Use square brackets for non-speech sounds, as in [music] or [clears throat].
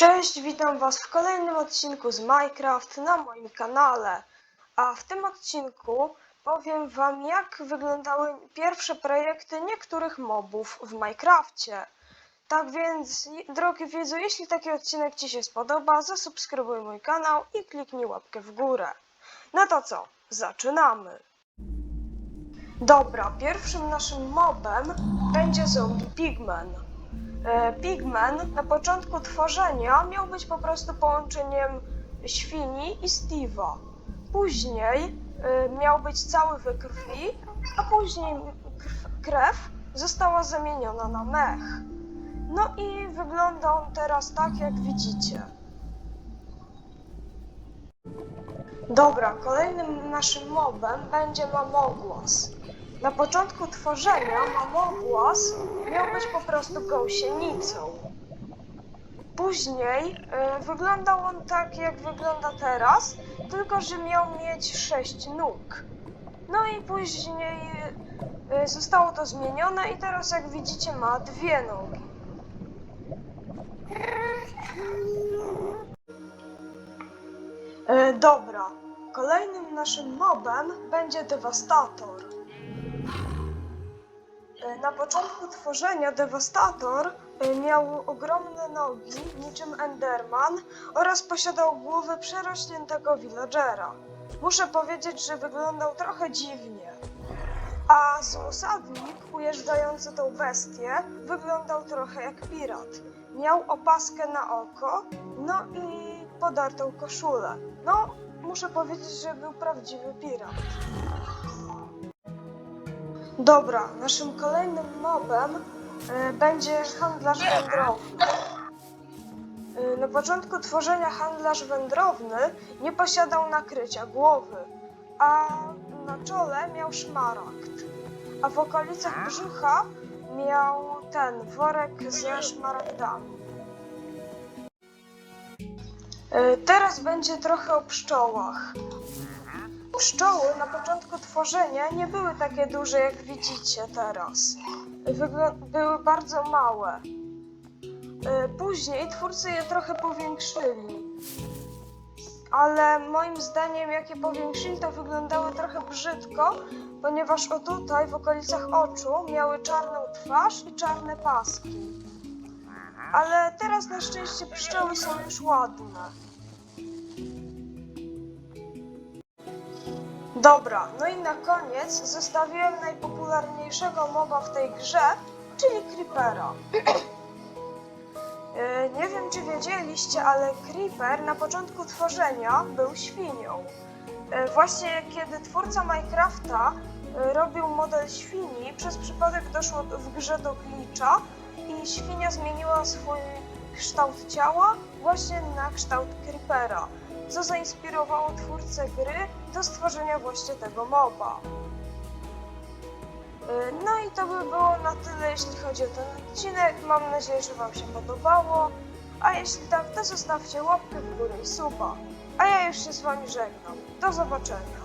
Cześć, witam Was w kolejnym odcinku z Minecraft na moim kanale. A w tym odcinku powiem Wam, jak wyglądały pierwsze projekty niektórych mobów w Minecrafcie. Tak więc, drogi widzu, jeśli taki odcinek Ci się spodoba, zasubskrybuj mój kanał i kliknij łapkę w górę. No to co, zaczynamy! Dobra, pierwszym naszym mobem będzie zombie pigman. E, Pigman na początku tworzenia miał być po prostu połączeniem świni i Steve'a. Później e, miał być cały we krwi, a później krew została zamieniona na mech. No i wygląda on teraz tak, jak widzicie. Dobra, kolejnym naszym mobem będzie Mamogłos. Na początku tworzenia Mamogłos miał być po prostu gąsienicą. Później y, wyglądał on tak, jak wygląda teraz, tylko że miał mieć sześć nóg. No i później y, zostało to zmienione i teraz, jak widzicie, ma dwie nogi. E, dobra, kolejnym naszym mobem będzie Devastator. E, Na początku tworzenia Devastator e, miał ogromne nogi, niczym Enderman, oraz posiadał głowę przerośniętego villagera. Muszę powiedzieć, że wyglądał trochę dziwnie. A z osadnik ujeżdżający tą bestię wyglądał trochę jak pirat. Miał opaskę na oko, no i podartą koszulę. No, muszę powiedzieć, że był prawdziwy pirat. Dobra, naszym kolejnym mobem e, będzie handlarz wędrowny. E, na początku tworzenia handlarz wędrowny nie posiadał nakrycia głowy, a na czole miał szmaragd, a w okolicach brzucha miał ten worek ze szmaragdami. E, Teraz będzie trochę o pszczołach. Pszczoły na początku tworzenia nie były takie duże, jak widzicie teraz. Wygl- były bardzo małe. E, Później twórcy je trochę powiększyli. Ale moim zdaniem, jak je powiększyli, to wyglądały trochę brzydko, ponieważ o tutaj, w okolicach oczu, miały czarną twarz i czarne paski. Ale teraz na szczęście pszczoły są już ładne. Dobra, no i na koniec zostawiłem najpopularniejszego moba w tej grze, czyli Creepera. E, [clears throat] Nie wiem, czy wiedzieliście, ale Creeper na początku tworzenia był świnią. E, Właśnie kiedy twórca Minecrafta e, robił model świni, przez przypadek doszło w grze do glitcha i świnia zmieniła swój kształt ciała właśnie na kształt Creepera, co zainspirowało twórcę gry do stworzenia właśnie tego moba. Y, No i to by było na tyle, jeśli chodzi o ten odcinek. Mam nadzieję, że Wam się podobało. A jeśli tak, to zostawcie łapkę w górę i suba. A ja już się z Wami żegnam. Do zobaczenia.